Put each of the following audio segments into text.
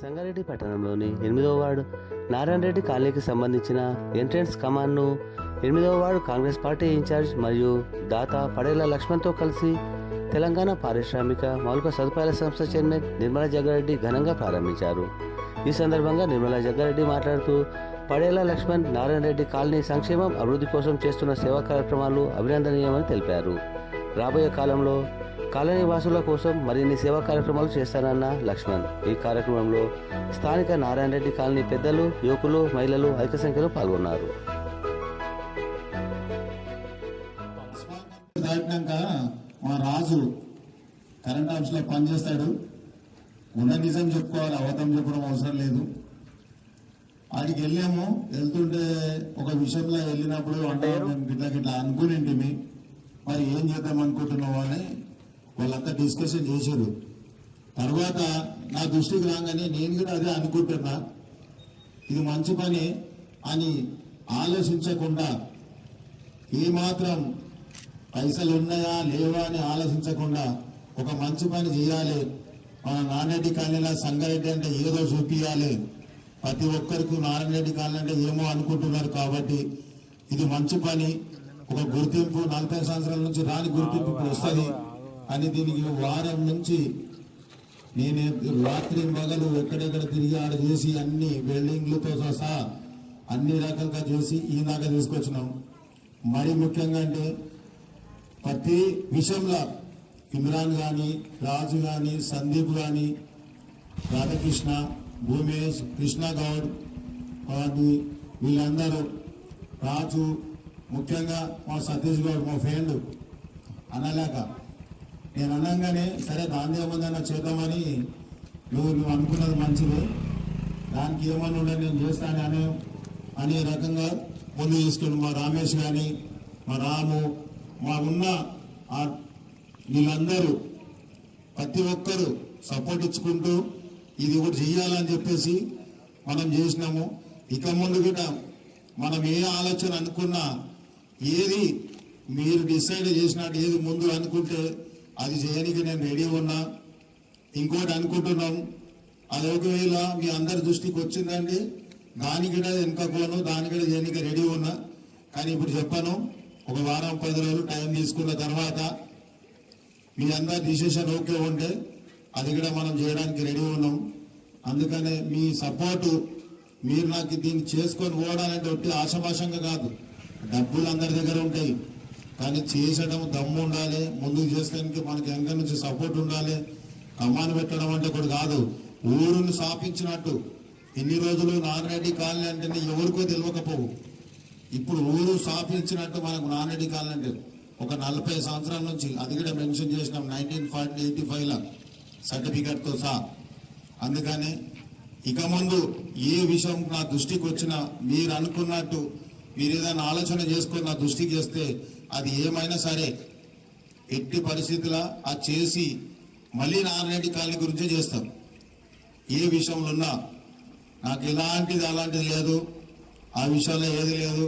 సంగారెడ్డి పట్టణంలోని ఎనిమిదవ వార్డు నారాయణ రెడ్డి కాలనీకి సంబంధించిన ఎంట్రెన్స్ కమాండ్ను ఎనిమిదవ వార్డు కాంగ్రెస్ పార్టీ ఇన్ఛార్జ్ మరియు దాత పడేల లక్ష్మణ్తో కలిసి తెలంగాణ పారిశ్రామిక మౌలిక సదుపాయాల సంస్థ చైర్మన్ నిర్మలా జగ్గారెడ్డి ఘనంగా ప్రారంభించారు. ఈ సందర్భంగా నిర్మలా జగ్గారెడ్డి మాట్లాడుతూ పడేల లక్ష్మణ్ నారాయణ రెడ్డి కాలనీ సంక్షేమం అభివృద్ధి కోసం చేస్తున్న సేవా కార్యక్రమాలు అభినందనీయమని తెలిపారు. రాబోయే కాలంలో కాలనీ వాసుల కోసం మరిన్ని సేవా కార్యక్రమాలు చేస్తానన్న లక్ష్మణ్. ఈ కార్యక్రమంలో స్థానిక నారాయణ రెడ్డి కాలనీ పెద్దలు యువకులు మహిళలు అధిక సంఖ్యలో పాల్గొన్నారు. మా రాజు కరెంట్ ఆఫీస్లో పనిచేస్తాడు. ఉన్న నిజం చెప్పుకోవాలి అవతం చెప్పడం అవసరం లేదు. ఆడికి వెళ్ళాము. వెళ్తుంటే ఒక విషయంలో వెళ్ళినప్పుడు అంటే గిట్లా గిట్లా అనుకునింటిమి. మరి ఏం చేద్దాం అనుకుంటున్నావు అని వాళ్ళంతా డిస్కషన్ చేశారు. తర్వాత నా దృష్టికి రాగానే నేను కూడా అదే అనుకుంటున్నా. ఇది మంచి పని అని ఆలోచించకుండా ఏమాత్రం పైసలు ఉన్నాయా లేవా అని ఆలోచించకుండా ఒక మంచి పని చేయాలి. మన నాన్నరెడ్డి కాలనీలో సంగారెడ్డి అంటే ఏదో చూపించాలి ప్రతి ఒక్కరికి నారాయణరెడ్డి కాలనీ అంటే ఏమో అనుకుంటున్నారు కాబట్టి ఇది మంచి పని. ఒక గుర్తింపు నలభై సంవత్సరాల నుంచి రాని గుర్తింపు ఇప్పుడు వస్తుంది. అని దీనికి వారం నుంచి నేను రాత్రి మగలు ఎక్కడెక్కడ తిరిగి ఆడ చేసి అన్ని వెల్డింగ్లతో సహా అన్ని రకాలుగా చూసి ఈ దాకా తీసుకొచ్చినాం. మరి ముఖ్యంగా అంటే ప్రతి విషయంలో ఇమ్రాన్ కానీ రాజు కానీ సందీప్ కానీ రాధాకృష్ణ భూమేష్ కృష్ణ గౌడ్ వాటి వీళ్ళందరూ రాజు ముఖ్యంగా మా సతీష్ గౌడ్ మా ఫ్రెండ్ అనలేక నేను అనగానే సరే దాని ఏమన్నా చేద్దామని నువ్వు నువ్వు అనుకున్నది మంచిది. దానికి ఏమన్నా ఉండే నేను చేస్తాను అనే అనే రకంగా ముందు తీసుకుని మా రామేష్ కానీ మా రాము మా ఉన్న వీళ్ళందరూ ప్రతి ఒక్కరు సపోర్ట్ ఇచ్చుకుంటూ ఇది ఒకటి చెయ్యాలని చెప్పేసి మనం చేసినాము. ఇక ముందు కూడా మనం ఏ ఆలోచన అనుకున్నా ఏది మీరు డిసైడ్ చేసినట్టు ఏది ముందు అనుకుంటే అది చేయడానికి నేను రెడీ ఉన్నా. ఇంకోటి అనుకుంటున్నాం. అది ఒకవేళ మీ అందరి దృష్టికి వచ్చిందండి దాని కూడా వెనుకపోను దాని కూడా చేయడానికి రెడీ ఉన్నా. కానీ ఇప్పుడు చెప్పాను ఒక వారం పది రోజులు టైం తీసుకున్న తర్వాత మీ అందరి డిసిషన్ ఓకే ఉంటే అది కూడా మనం చేయడానికి రెడీ ఉన్నాం. అందుకనే మీ సపోర్టు మీరు నాకు దీన్ని చేసుకొని పోవడాలంటే ఒట్టి ఆశమాషంగా కాదు. డబ్బులు అందరి దగ్గర ఉంటాయి. కానీ చేసడం దమ్ము ఉండాలి ముందుకు చేసడానికి మనకి వెనక నుంచి సపోర్ట్ ఉండాలి. కమాన్ పెట్టడం అంటే ఒకటి కాదు ఊరుని స్థాపించినట్టు ఇన్ని రోజులు నాన్నరెడ్డి కాలనీ అంటే ఎవరికో తెలియకపోవు. ఇప్పుడు ఊరు స్థాపించినట్టు మనకు నాన్నరెడ్డి కాలనీ అంటే ఒక నలభై సంవత్సరాల నుంచి అది కూడా మెన్షన్ చేసినాం నైన్టీన్ ఫార్టీ ఎయిటీ ఫైవ్లో సర్టిఫికెట్తో సహా. అందుకని ఇక ముందు ఏ విషయం నా దృష్టికి వచ్చినా మీరు అనుకున్నట్టు మీరు ఏదైనా ఆలోచన చేసుకొని నా దృష్టికి చేస్తే అది ఏమైనా సరే ఎట్టి పరిస్థితుల అది చేసి మళ్ళీ నారాయణ కాలనీ గురించే చేస్తాం ఏ విషయంలో ఉన్నా నాకు ఎలాంటిది అలాంటిది లేదు. ఆ విషయంలో ఏది లేదు.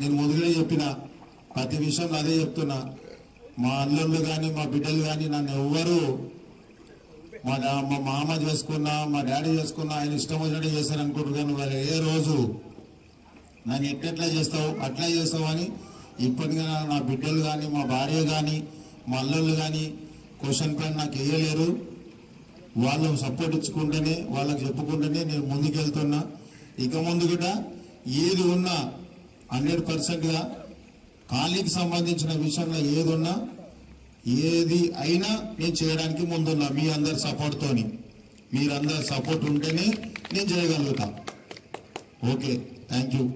నేను మొదలే చెప్పిన ప్రతి విషయంలో అదే చెప్తున్నా. మా అల్లుళ్ళు కానీ మా బిడ్డలు కానీ నన్ను ఎవ్వరూ మా మా మామ చేసుకున్నా మా డాడీ చేసుకున్నా ఆయన ఇష్టం వచ్చినట్టు చేశారు అనుకుంటున్నాను మరి ఏ రోజు నన్ను ఎట్టెట్లా చేస్తావు అట్లా చేస్తావు అని ఇప్పటికైనా నా- బిడ్డలు కానీ మా భార్య కానీ మా అల్లుళ్ళు కానీ క్వశ్చన్ పైన నాకు వేయలేరు. వాళ్ళు సపోర్ట్ ఇచ్చుకుంటేనే వాళ్ళకి చెప్పుకుంటేనే నేను ముందుకెళ్తున్నా. ఇక ముందు కూడా ఏది ఉన్నా హండ్రెడ్ పర్సెంట్గా ఖాళీకి సంబంధించిన విషయంలో ఏది ఉన్నా ఏది అయినా నేను చేయడానికి ముందున్నా మీ అందరి సపోర్ట్తోని మీరందరి సపోర్ట్ ఉంటేనే నేను చేయగలుగుతా. Okay thank you